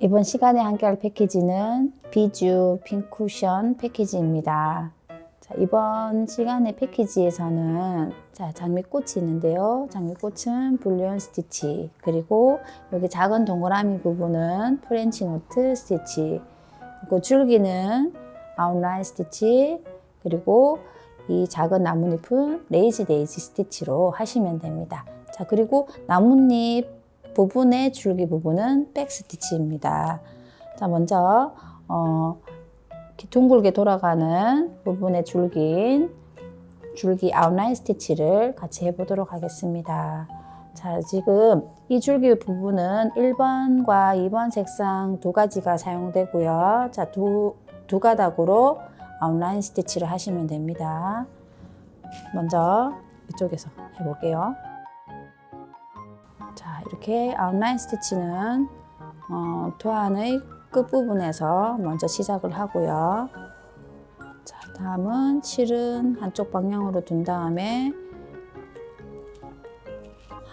이번 시간에 함께할 패키지는 비주 핑쿠션 패키지입니다. 자, 이번 시간의 패키지에서는 자, 장미꽃이 있는데요. 장미꽃은 불리온 스티치, 그리고 여기 작은 동그라미 부분은 프렌치 노트 스티치, 그리고 줄기는 아웃라인 스티치, 그리고 이 작은 나뭇잎은 레이지 데이지 스티치로 하시면 됩니다. 자, 그리고 나뭇잎 부분의 줄기 부분은 백 스티치입니다. 자, 먼저 어, 둥글게 돌아가는 부분의 줄기인 줄기 아웃라인 스티치를 같이 해보도록 하겠습니다. 자, 지금 이 줄기 부분은 1번과 2번 색상 두 가지가 사용되고요. 자, 두, 두 가닥으로 아웃라인 스티치를 하시면 됩니다. 먼저 이쪽에서 해볼게요. 자, 이렇게 아웃라인 스티치는 어, 도안의 끝부분에서 먼저 시작을 하고요. 자, 다음은 실은 한쪽 방향으로 둔 다음에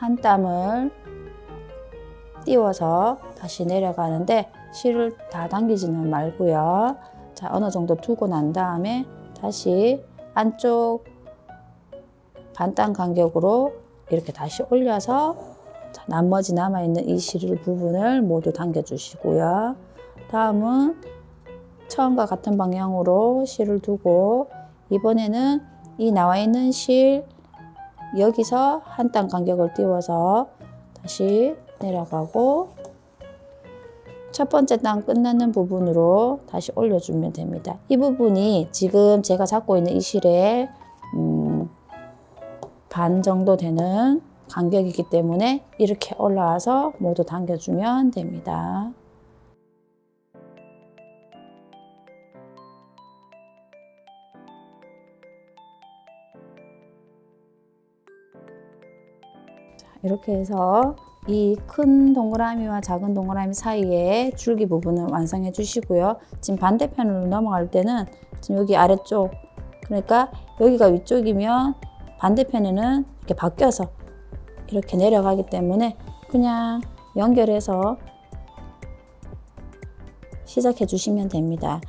한 땀을 띄워서 다시 내려가는데 실을 다 당기지는 말고요. 자, 어느 정도 두고 난 다음에 다시 안쪽 반땀 간격으로 이렇게 다시 올려서 자, 나머지 남아있는 이실 부분을 모두 당겨주시고요. 다음은 처음과 같은 방향으로 실을 두고 이번에는 이 나와 있는 실 여기서 한땀 간격을 띄워서 다시 내려가고 첫 번째 땀 끝나는 부분으로 다시 올려주면 됩니다. 이 부분이 지금 제가 잡고 있는 이 실의 음, 반 정도 되는 간격이기 때문에 이렇게 올라와서 모두 당겨주면 됩니다. 자, 이렇게 해서 이 큰 동그라미와 작은 동그라미 사이에 줄기 부분을 완성해 주시고요. 지금 반대편으로 넘어갈 때는 지금 여기 아래쪽 그러니까 여기가 위쪽이면 반대편에는 이렇게 바뀌어서 이렇게 내려가기 때문에 그냥 연결해서 시작해 주시면 됩니다.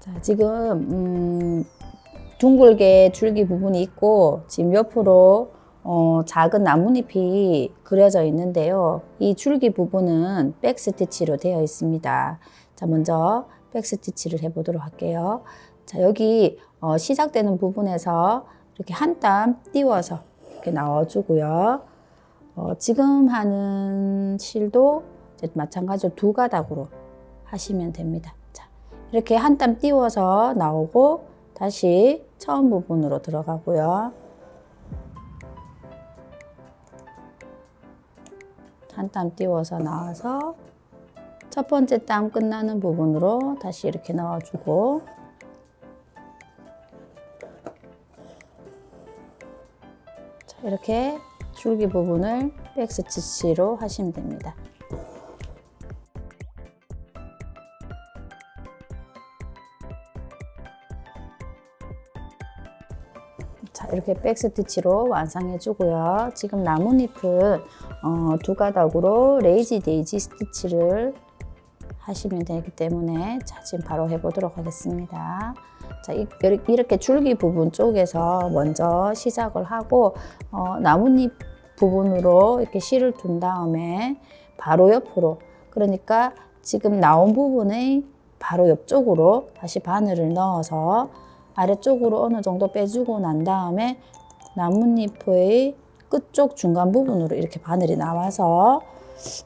자, 지금 음, 둥글게 줄기 부분이 있고 지금 옆으로 어, 작은 나뭇잎이 그려져 있는데요. 이 줄기 부분은 백 스티치로 되어 있습니다. 자, 먼저 백 스티치를 해보도록 할게요. 자, 여기 어, 시작되는 부분에서 이렇게 한 땀 띄워서 이렇게 넣어주고요. 어, 지금 하는 실도 마찬가지로 두 가닥으로 하시면 됩니다. 자, 이렇게 한 땀 띄워서 나오고 다시 처음 부분으로 들어가고요. 한 땀 띄워서 나와서 첫 번째 땀 끝나는 부분으로 다시 이렇게 넣어주고 자, 이렇게 줄기 부분을 백스티치로 하시면 됩니다. 자, 이렇게 백스티치로 완성해 주고요. 지금 나뭇잎은 어, 두 가닥으로 레이지 데이지 스티치를 하시면 되기 때문에 자, 지금 바로 해보도록 하겠습니다. 자, 이- 이렇게 줄기 부분 쪽에서 먼저 시작을 하고 어, 나뭇잎 부분으로 이렇게 실을 둔 다음에 바로 옆으로 그러니까 지금 나온 부분의 바로 옆쪽으로 다시 바늘을 넣어서 아래쪽으로 어느 정도 빼주고 난 다음에 나뭇잎의 끝쪽 중간 부분으로 이렇게 바늘이 나와서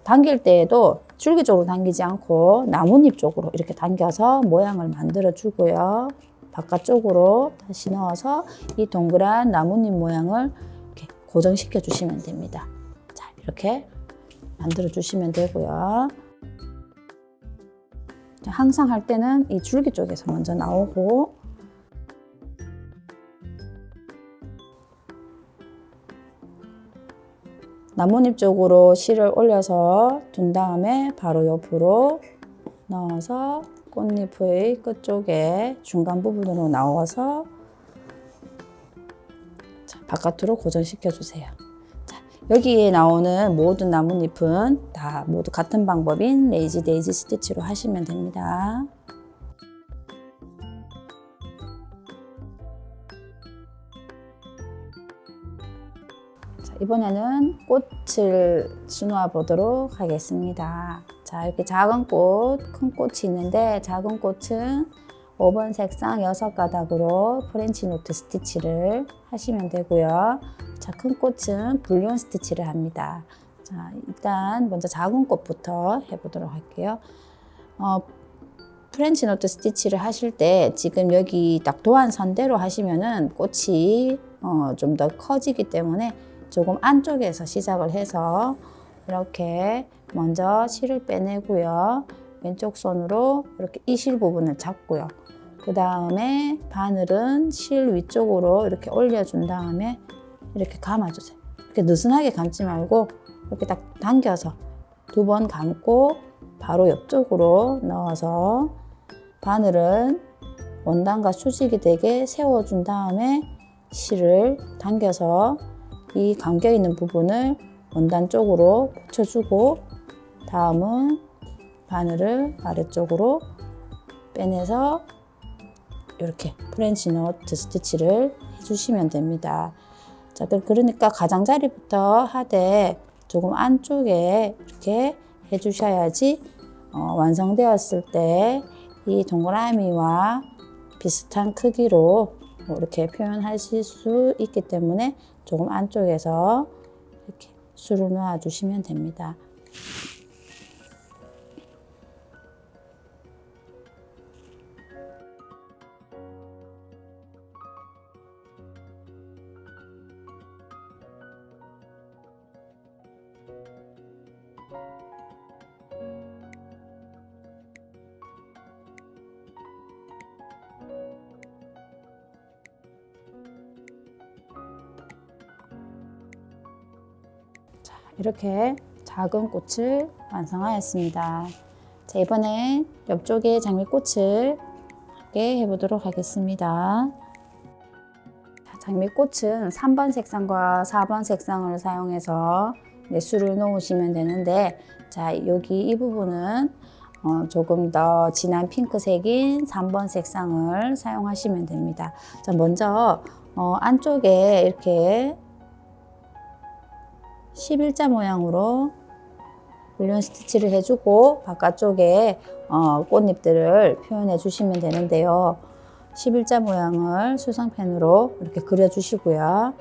당길 때에도 줄기 쪽으로 당기지 않고 나뭇잎 쪽으로 이렇게 당겨서 모양을 만들어 주고요. 바깥쪽으로 다시 넣어서 이 동그란 나뭇잎 모양을 이렇게 고정시켜 주시면 됩니다. 자, 이렇게 만들어 주시면 되고요. 자, 항상 할 때는 이 줄기 쪽에서 먼저 나오고 나뭇잎 쪽으로 실을 올려서 둔 다음에 바로 옆으로 넣어서 꽃잎의 끝 쪽에 중간 부분으로 나와서 자, 바깥으로 고정시켜 주세요. 자, 여기에 나오는 모든 나뭇잎은 다 모두 같은 방법인 레이지 데이지 스티치로 하시면 됩니다. 이번에는 꽃을 수놓아 보도록 하겠습니다. 자, 이렇게 작은 꽃, 큰 꽃이 있는데 작은 꽃은 5번 색상 6가닥으로 프렌치 노트 스티치를 하시면 되고요. 자, 큰 꽃은 불륜 스티치를 합니다. 자, 일단 먼저 작은 꽃부터 해보도록 할게요. 어, 프렌치 노트 스티치를 하실 때 지금 여기 딱 도안 선대로 하시면은 꽃이 어, 좀 더 커지기 때문에 조금 안쪽에서 시작을 해서 이렇게 먼저 실을 빼내고요. 왼쪽 손으로 이렇게 이 실 부분을 잡고요. 그 다음에 바늘은 실 위쪽으로 이렇게 올려준 다음에 이렇게 감아주세요. 이렇게 느슨하게 감지 말고 이렇게 딱 당겨서 두 번 감고 바로 옆쪽으로 넣어서 바늘은 원단과 수직이 되게 세워준 다음에 실을 당겨서 이 감겨 있는 부분을 원단 쪽으로 붙여주고 다음은 바늘을 아래쪽으로 빼내서 이렇게 프렌치 노트 스티치를 해주시면 됩니다. 자, 그- 그러니까 가장자리부터 하되 조금 안쪽에 이렇게 해주셔야지 어, 완성되었을 때 이 동그라미와 비슷한 크기로 뭐 이렇게 표현하실 수 있기 때문에 조금 안쪽에서 이렇게 술을 놓아 주시면 됩니다. 이렇게 작은 꽃을 완성하였습니다. 자, 이번엔 옆쪽에 장미꽃을 함께 해보도록 하겠습니다. 자, 장미꽃은 3번 색상과 4번 색상을 사용해서 매수를 놓으시면 되는데, 자, 여기 이 부분은 어, 조금 더 진한 핑크색인 3번 색상을 사용하시면 됩니다. 자, 먼저 어, 안쪽에 이렇게 11자 모양으로 물론 스티치를 해주고 바깥쪽에 어, 꽃잎들을 표현해 주시면 되는데요. 11자 모양을 수성펜으로 이렇게 그려주시고요.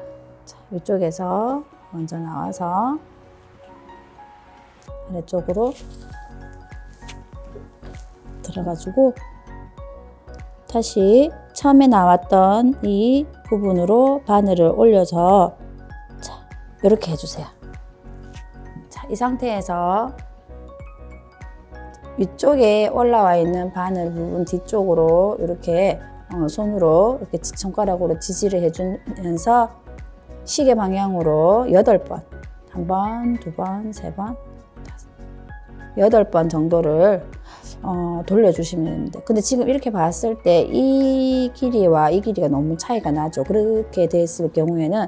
자, 이쪽에서 먼저 나와서 아래쪽으로 들어가지고 다시 처음에 나왔던 이 부분으로 바늘을 올려서 자, 이렇게 해주세요. 자, 이 상태에서 위쪽에 올라와 있는 바늘 부분 뒤쪽으로 이렇게 어, 손으로 이렇게 지- 손가락으로 지지를 해주면서 시계 방향으로 여덟 번, 한 번, 두 번, 세 번, 여덟 번 정도를 어, 돌려주시면 됩니다. 근데 지금 이렇게 봤을 때 이 길이와 이 길이가 너무 차이가 나죠. 그렇게 됐을 경우에는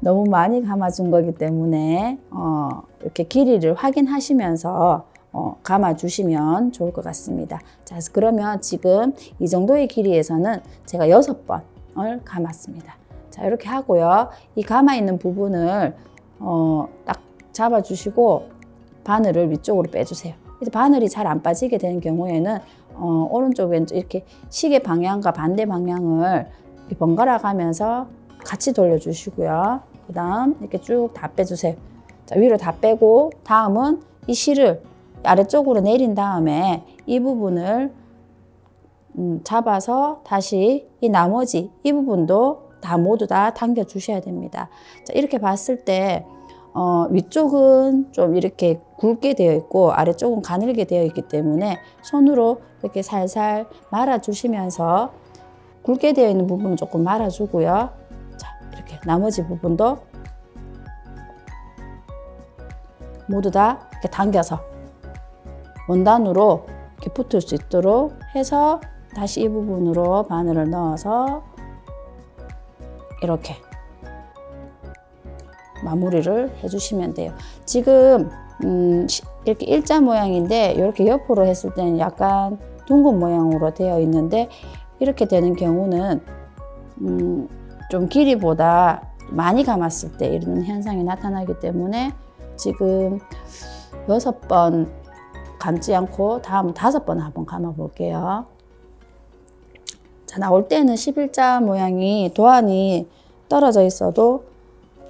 너무 많이 감아준 거기 때문에 어, 이렇게 길이를 확인하시면서 어, 감아주시면 좋을 것 같습니다. 자, 그러면 지금 이 정도의 길이에서는 제가 여섯 번을 감았습니다. 자, 이렇게 하고요. 이 감아 있는 부분을 어, 딱 잡아주시고 바늘을 위쪽으로 빼주세요. 이제 바늘이 잘 안 빠지게 되는 경우에는 어, 오른쪽 왼쪽 이렇게 시계 방향과 반대 방향을 번갈아 가면서 같이 돌려주시고요. 그 다음 이렇게 쭉 다 빼주세요. 자, 위로 다 빼고 다음은 이 실을 아래쪽으로 내린 다음에 이 부분을 음, 잡아서 다시 이 나머지 이 부분도 다 모두 다 당겨 주셔야 됩니다. 자, 이렇게 봤을 때 어, 위쪽은 좀 이렇게 굵게 되어 있고 아래쪽은 가늘게 되어 있기 때문에 손으로 이렇게 살살 말아 주시면서 굵게 되어 있는 부분은 조금 말아 주고요. 나머지 부분도 모두 다 이렇게 당겨서 원단으로 이렇게 붙을 수 있도록 해서 다시 이 부분으로 바늘을 넣어서 이렇게 마무리를 해주시면 돼요. 지금 음, 시- 이렇게 일자 모양인데 이렇게 옆으로 했을 때는 약간 둥근 모양으로 되어 있는데 이렇게 되는 경우는 음, 좀 길이보다 많이 감았을 때 이런 현상이 나타나기 때문에 지금 여섯 번 감지 않고 다음 다섯 번 한번 감아 볼게요. 자, 나올 때는 11자 모양이 도안이 떨어져 있어도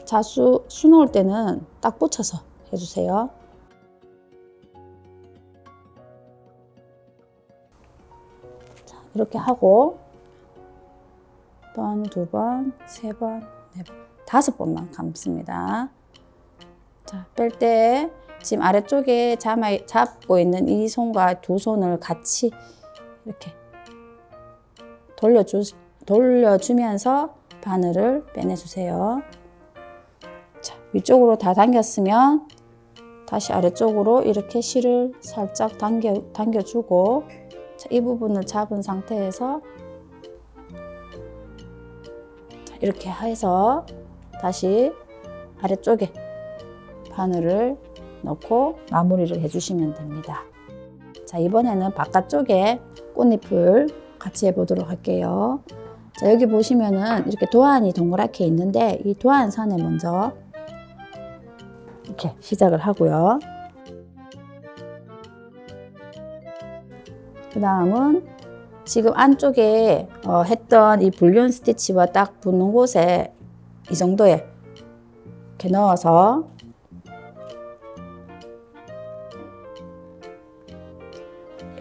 자수 수 놓을 때는 딱 붙여서 해주세요. 자, 이렇게 하고 한 번, 두 번, 세 번, 네 번, 다섯 번만 감습니다. 자, 뺄 때 지금 아래쪽에 잡아, 잡고 있는 이 손과 두 손을 같이 이렇게 돌려주, 돌려주면서 바늘을 빼내주세요. 자, 위쪽으로 다 당겼으면 다시 아래쪽으로 이렇게 실을 살짝 당겨, 당겨주고 자, 이 부분을 잡은 상태에서 자, 이렇게 해서 다시 아래쪽에 바늘을 넣고 마무리를 해주시면 됩니다. 자, 이번에는 바깥쪽에 꽃잎을 같이 해보도록 할게요. 자, 여기 보시면은 이렇게 도안이 동그랗게 있는데 이 도안 선에 먼저 이렇게 시작을 하고요. 그 다음은 지금 안쪽에 어, 했던 이 불륜 스티치와 딱 붙는 곳에 이 정도에 이렇게 넣어서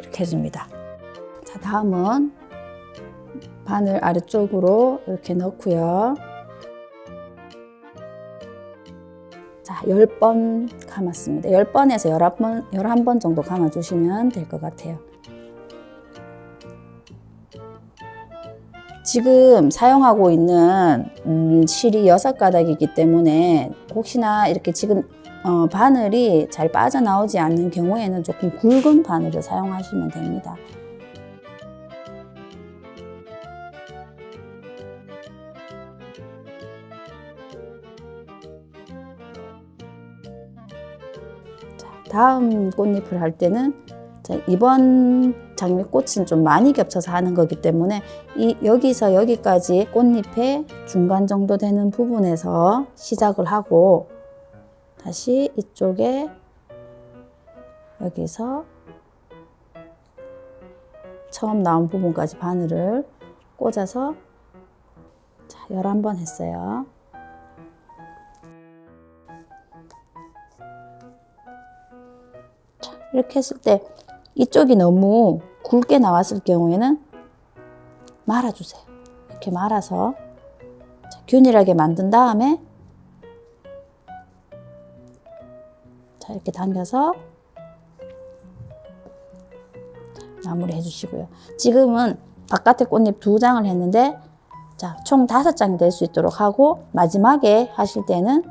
이렇게 해줍니다. 자, 다음은 바늘 아래쪽으로 이렇게 넣고요. 자, 10번 감았습니다. 10번에서 11번, 11번 정도 감아주시면 될 것 같아요. 지금 사용하고 있는 음, 실이 6가닥이기 때문에 혹시나 이렇게 지금 어, 바늘이 잘 빠져나오지 않는 경우에는 조금 굵은 바늘을 사용하시면 됩니다. 자, 다음 꽃잎을 할 때는 자, 이번 장미꽃은 좀 많이 겹쳐서 하는 거기 때문에 이 여기서 여기까지 꽃잎의 중간 정도 되는 부분에서 시작을 하고 다시 이쪽에 여기서 처음 나온 부분까지 바늘을 꽂아서 자, 11번 했어요. 자, 이렇게 했을 때 이쪽이 너무 굵게 나왔을 경우에는 말아주세요. 이렇게 말아서 자, 균일하게 만든 다음에 자, 이렇게 당겨서 자, 마무리 해주시고요. 지금은 바깥에 꽃잎 두 장을 했는데 자, 총 다섯 장이 될 수 있도록 하고 마지막에 하실 때는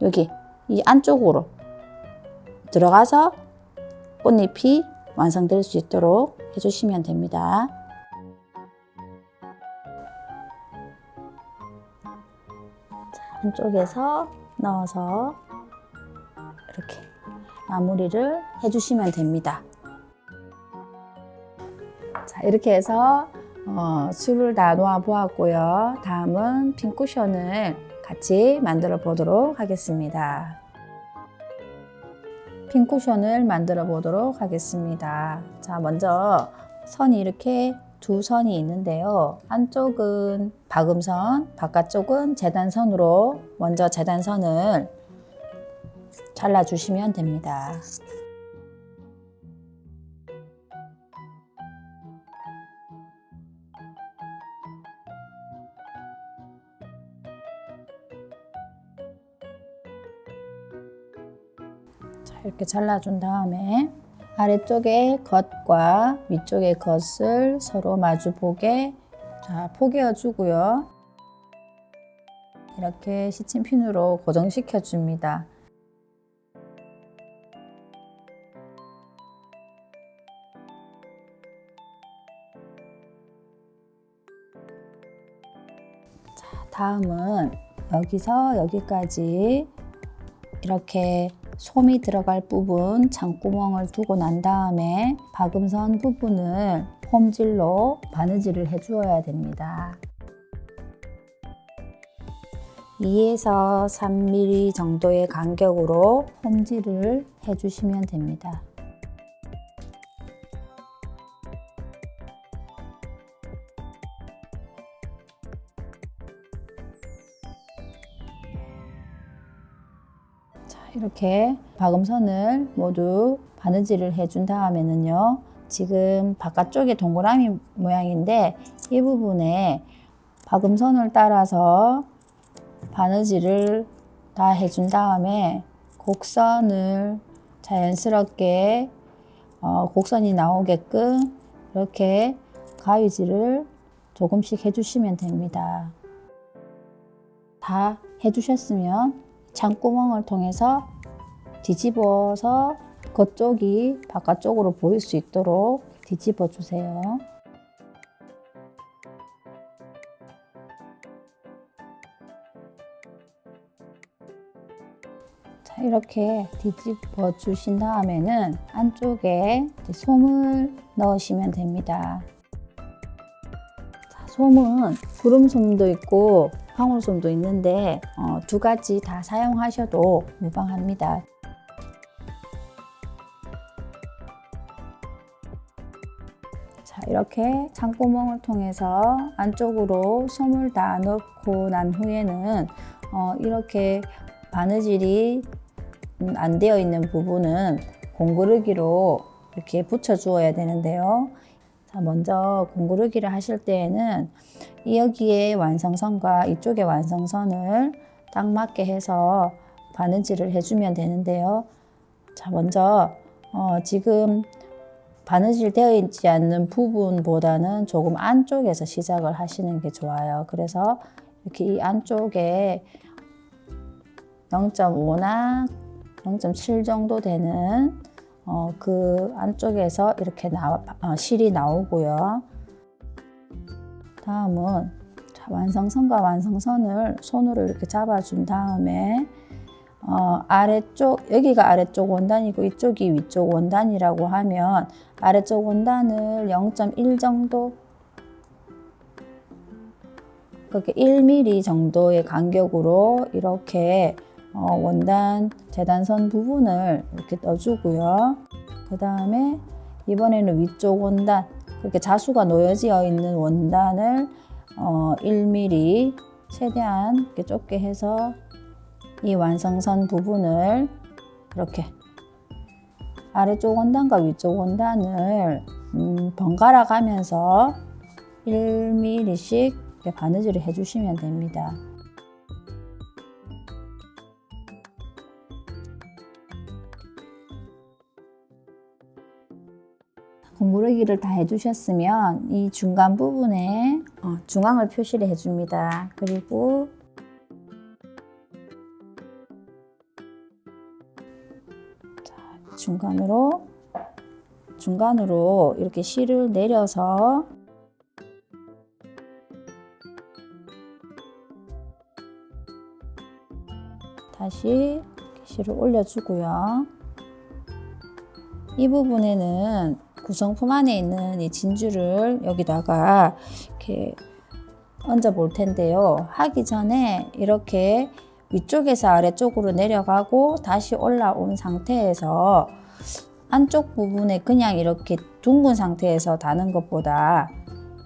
여기 이 안쪽으로 들어가서 꽃잎이 완성될 수 있도록 해주시면 됩니다. 자, 안쪽에서 넣어서 이렇게 마무리를 해주시면 됩니다. 자, 이렇게 해서 어, 술을 다 놓아 보았고요. 다음은 핀 쿠션을 같이 만들어 보도록 하겠습니다. 핀 쿠션을 만들어 보도록 하겠습니다. 자, 먼저 선이 이렇게 두 선이 있는데요. 한쪽은 박음선, 바깥쪽은 재단선으로 먼저 재단선을 잘라주시면 됩니다. 이렇게 잘라준 다음에 아래쪽에 겉과 위쪽의 겉을 서로 마주보게 자, 포개어 주고요. 이렇게 시침핀으로 고정시켜 줍니다. 자, 다음은 여기서 여기까지 이렇게 솜이 들어갈 부분 장구멍을 두고 난 다음에 박음선 부분을 홈질로 바느질을 해주어야 됩니다. 2에서 3mm 정도의 간격으로 홈질을 해주시면 됩니다. 이렇게 박음선을 모두 바느질을 해준 다음에는요. 지금 바깥쪽에 동그라미 모양인데 이 부분에 박음선을 따라서 바느질을 다 해준 다음에 곡선을 자연스럽게 어, 곡선이 나오게끔 이렇게 가위질을 조금씩 해주시면 됩니다. 다 해주셨으면 창구멍을 통해서 뒤집어서 겉쪽이 바깥쪽으로 보일 수 있도록 뒤집어 주세요. 자, 이렇게 뒤집어 주신 다음에는 안쪽에 솜을 넣으시면 됩니다. 자, 솜은 구름솜도 있고 황홀솜도 있는데 어, 두 가지 다 사용하셔도 무방합니다. 자, 이렇게 창구멍을 통해서 안쪽으로 솜을 다 넣고 난 후에는 어, 이렇게 바느질이 음, 안 되어 있는 부분은 공구르기로 이렇게 붙여 주어야 되는데요. 자, 먼저 공구르기를 하실 때에는 여기에 완성선과 이쪽의 완성선을 딱 맞게 해서 바느질을 해주면 되는데요. 자, 먼저 어, 지금 바느질 되어 있지 않는 부분보다는 조금 안쪽에서 시작을 하시는 게 좋아요. 그래서 이렇게 이 안쪽에 0.5나 0.7 정도 되는 어, 그 안쪽에서 이렇게 나, 어, 실이 나오고요. 다음은 자, 완성선과 완성선을 손으로 이렇게 잡아준 다음에 어, 아래쪽 여기가 아래쪽 원단이고 이쪽이 위쪽 원단이라고 하면 아래쪽 원단을 0.1 정도 그렇게 1mm 정도의 간격으로 이렇게 어, 원단 재단선 부분을 이렇게 넣어주고요. 그 다음에 이번에는 위쪽 원단 그렇게 자수가 놓여져 있는 원단을 어, 1mm 최대한 이렇게 좁게 해서 이 완성선 부분을 이렇게 아래쪽 원단과 위쪽 원단을 음, 번갈아 가면서 1mm씩 이렇게 바느질을 해주시면 됩니다. 공구르기를 다 해주셨으면 이 중간 부분에 어, 중앙을 표시를 해줍니다. 그리고 자, 중간으로 중간으로 이렇게 실을 내려서 다시 실을 올려주고요. 이 부분에는 구성품 안에 있는 이 진주를 여기다가 이렇게 얹어 볼 텐데요. 하기 전에 이렇게 위쪽에서 아래쪽으로 내려가고 다시 올라온 상태에서 안쪽 부분에 그냥 이렇게 둥근 상태에서 다는 것보다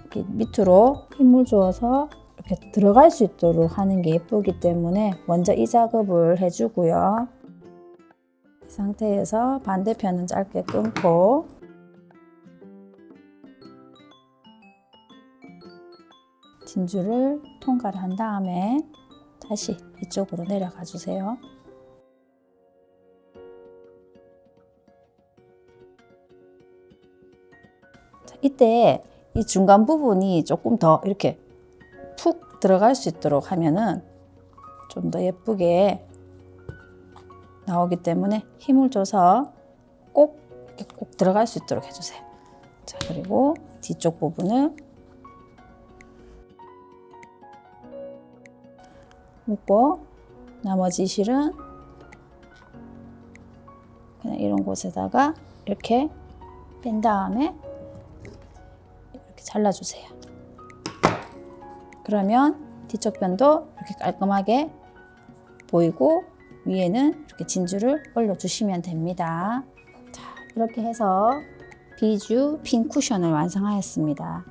이렇게 밑으로 힘을 주어서 이렇게 들어갈 수 있도록 하는 게 예쁘기 때문에 먼저 이 작업을 해주고요. 이 상태에서 반대편은 짧게 끊고 진주를 통과를 한 다음에 다시 이쪽으로 내려가 주세요. 자, 이때 이 중간 부분이 조금 더 이렇게 푹 들어갈 수 있도록 하면은 좀 더 예쁘게 나오기 때문에 힘을 줘서 꼭, 꼭 들어갈 수 있도록 해주세요. 자, 그리고 뒤쪽 부분을 묶고 나머지 실은 이런 곳에다가 이렇게 뺀 다음에 이렇게 잘라주세요. 그러면 뒤쪽 변도 이렇게 깔끔하게 보이고 위에는 이렇게 진주를 올려주시면 됩니다. 자, 이렇게 해서 비주 핀 쿠션을 완성하였습니다.